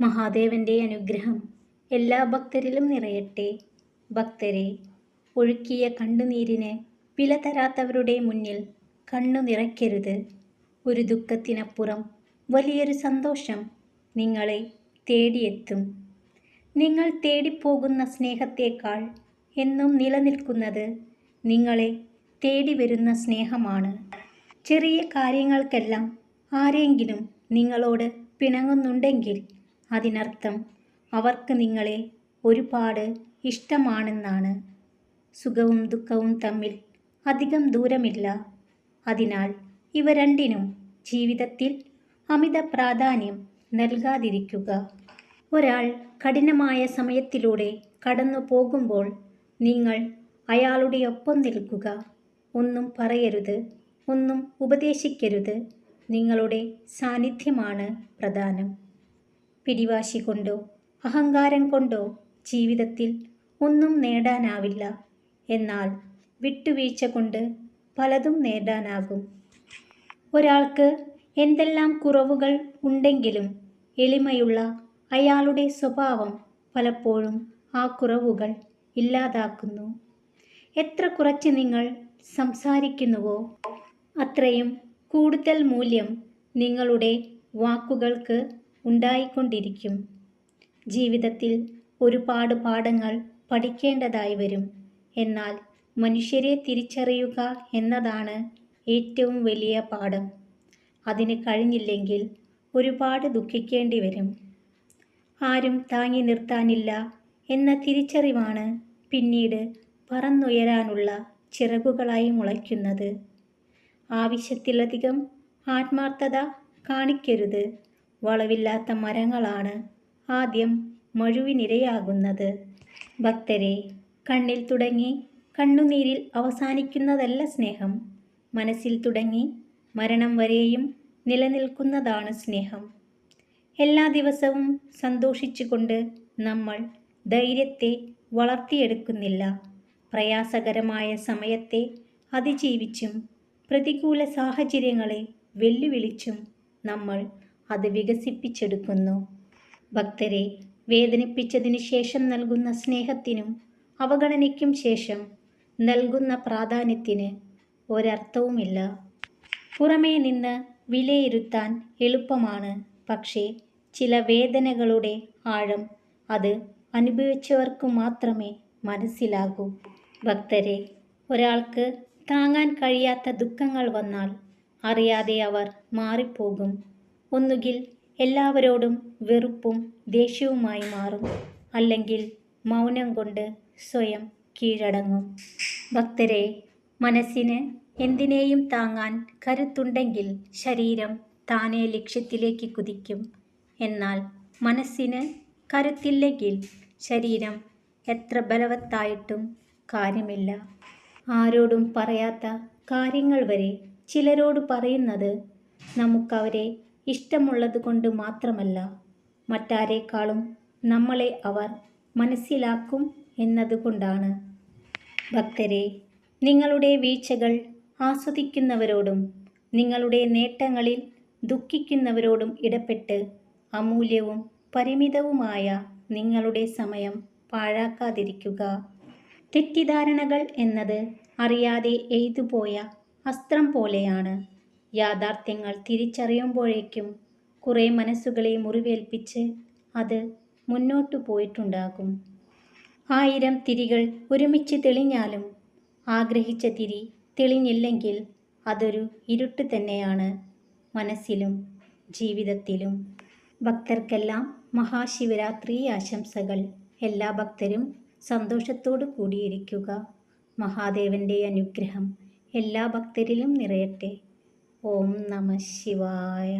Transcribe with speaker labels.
Speaker 1: മഹാദേവന്റെ അനുഗ്രഹം എല്ലാ ഭക്തരിലും നിറയട്ടെ. ഭക്തരെ ഒഴുക്കിയ കണ്ണുനീരിന് വില തരാത്തവരുടെ മുന്നിൽ കണ്ണു നിറയ്ക്കരുത്. ഒരു ദുഃഖത്തിനപ്പുറം വലിയൊരു സന്തോഷം നിങ്ങളെ തേടിയെത്തും. നിങ്ങൾ തേടിപ്പോകുന്ന സ്നേഹത്തേക്കാൾ എന്നും നിലനിൽക്കുന്നത് നിങ്ങളെ തേടി വരുന്ന സ്നേഹമാണ്. ചെറിയ കാര്യങ്ങൾക്കെല്ലാം ആരെങ്കിലും നിങ്ങളോട് പിണങ്ങുന്നുണ്ടെങ്കിൽ അതിനർത്ഥം അവർക്ക് നിങ്ങളെ ഒരുപാട് ഇഷ്ടമാണെന്നാണ്. സുഖവും ദുഃഖവും തമ്മിൽ അധികം ദൂരമില്ല. അതിനാൽ ഇവ രണ്ടിനും ജീവിതത്തിൽ അമിത പ്രാധാന്യം നൽകാതിരിക്കുക. ഒരാൾ കഠിനമായ സമയത്തിലൂടെ കടന്നു പോകുമ്പോൾ നിങ്ങൾ അയാളുടെ ഒപ്പം നിൽക്കുക. ഒന്നും പറയരുത് ഒന്നും ഉപദേശിക്കരുത്. നിങ്ങളുടെ സാന്നിധ്യമാണ് പ്രധാനം. പിടിവാശി കൊണ്ടോ അഹങ്കാരം കൊണ്ടോ ജീവിതത്തിൽ ഒന്നും നേടാനാവില്ല. എന്നാൽ വിട്ടുവീഴ്ച കൊണ്ട് പലതും നേടാനാകും. ഒരാൾക്ക് എന്തെല്ലാം കുറവുകൾ ഉണ്ടെങ്കിലും എളിമയുള്ള അയാളുടെ സ്വഭാവം പലപ്പോഴും ആ കുറവുകൾ ഇല്ലാതാക്കുന്നു. എത്ര കുറച്ച് നിങ്ങൾ സംസാരിക്കുന്നുവോ അത്രയും കൂടുതൽ മൂല്യം നിങ്ങളുടെ വാക്കുകൾക്ക് ഉണ്ടായിക്കൊണ്ടിരിക്കും. ജീവിതത്തിൽ ഒരുപാട് പാഠങ്ങൾ പഠിക്കേണ്ടതായി വരും. എന്നാൽ മനുഷ്യരെ തിരിച്ചറിയുക എന്നതാണ് ഏറ്റവും വലിയ പാഠം. അതിന് കഴിഞ്ഞില്ലെങ്കിൽ ഒരുപാട് ദുഃഖിക്കേണ്ടി വരും. ആരും താങ്ങി നിർത്താനില്ല എന്ന തിരിച്ചറിവാണ് പിന്നീട് പറന്നുയരാനുള്ള ചിറകുകളായി മുളയ്ക്കുന്നത്. ആവശ്യത്തിലധികം ആത്മാർത്ഥത കാണിക്കരുത്. വളവില്ലാത്ത മരങ്ങളാണ് ആദ്യം മഴുവിനിരയാകുന്നത്. ഭക്തരെ കണ്ണിൽ തുടങ്ങി കണ്ണുനീരിൽ അവസാനിക്കുന്നതല്ല സ്നേഹം. മനസ്സിൽ തുടങ്ങി മരണം വരെയും നിലനിൽക്കുന്നതാണ് സ്നേഹം. എല്ലാ ദിവസവും സന്തോഷിച്ചുകൊണ്ട് നമ്മൾ ധൈര്യത്തെ വളർത്തിയെടുക്കുന്നില്ല. പ്രയാസകരമായ സമയത്തെ അതിജീവിച്ചും പ്രതികൂല സാഹചര്യങ്ങളെ വെല്ലുവിളിച്ചും നമ്മൾ അത് വികസിപ്പിച്ചെടുക്കുന്നു. ഭക്തരെ വേദനിപ്പിച്ചതിനു ശേഷം നൽകുന്ന സ്നേഹത്തിനും അവഗണനയ്ക്കും ശേഷം നൽകുന്ന പ്രാധാന്യത്തിന് ഒരർത്ഥവുമില്ല. പുറമേ നിന്ന് വിലയിരുത്താൻ എളുപ്പമാണ്. പക്ഷേ ചില വേദനകളുടെ ആഴം അത് അനുഭവിച്ചവർക്ക് മാത്രമേ മനസ്സിലാകൂ. ഭക്തരെ ഒരാൾക്ക് താങ്ങാൻ കഴിയാത്ത ദുഃഖങ്ങൾ വന്നാൽ അറിയാതെ അവർ മാറിപ്പോകും. ഒന്നുകിൽ എല്ലാവരോടും വെറുപ്പും ദേഷ്യവുമായി മാറും അല്ലെങ്കിൽ മൗനം കൊണ്ട് സ്വയം കീഴടങ്ങും. ഭക്തരെ മനസ്സിന് എന്തിനേയും താങ്ങാൻ കരുത്തുണ്ടെങ്കിൽ ശരീരം താനെ ലക്ഷ്യത്തിലേക്ക് കുതിക്കും. എന്നാൽ മനസ്സിന് കരുത്തില്ലെങ്കിൽ ശരീരം എത്ര ബലവത്തായിട്ടും കാര്യമില്ല. ആരോടും പറയാത്ത കാര്യങ്ങൾ വരെ ചിലരോട് പറയുന്നത് നമുക്കവരെ ഇഷ്ടമുള്ളത് കൊണ്ട് മാത്രമല്ല മറ്റാരേക്കാളും നമ്മളെ അവർ മനസ്സിലാക്കും എന്നതുകൊണ്ടാണ് ഭക്തരെ നിങ്ങളുടെ വീഴ്ചകൾ ആസ്വദിക്കുന്നവരോടും നിങ്ങളുടെ നേട്ടങ്ങളിൽ ദുഃഖിക്കുന്നവരോടും ഇടപെട്ട് അമൂല്യവും പരിമിതവുമായ നിങ്ങളുടെ സമയം പാഴാക്കാതിരിക്കുക. തെറ്റിദ്ധാരണകൾ എന്നത് അറിയാതെ എയ്തുപോയ അസ്ത്രം പോലെയാണ്. യാഥാർത്ഥ്യങ്ങൾ തിരിച്ചറിയുമ്പോഴേക്കും കുറേ മനസ്സുകളെ മുറിവേൽപ്പിച്ച് അത് മുന്നോട്ടു പോയിട്ടുണ്ടാകും. ആയിരം തിരികൾ ഒരുമിച്ച് തെളിഞ്ഞാലും ആഗ്രഹിച്ച തിരി തെളിഞ്ഞില്ലെങ്കിൽ അതൊരു ഇരുട്ട് തന്നെയാണ് മനസ്സിലും ജീവിതത്തിലും. ഭക്തർക്കെല്ലാം മഹാശിവരാത്രി ആശംസകൾ. എല്ലാ ഭക്തരും സന്തോഷത്തോടു കൂടിയിരിക്കുക. മഹാദേവന്റെ അനുഗ്രഹം എല്ലാ ഭക്തരിലും നിറയട്ടെ. ഓം നമ ശിവായ.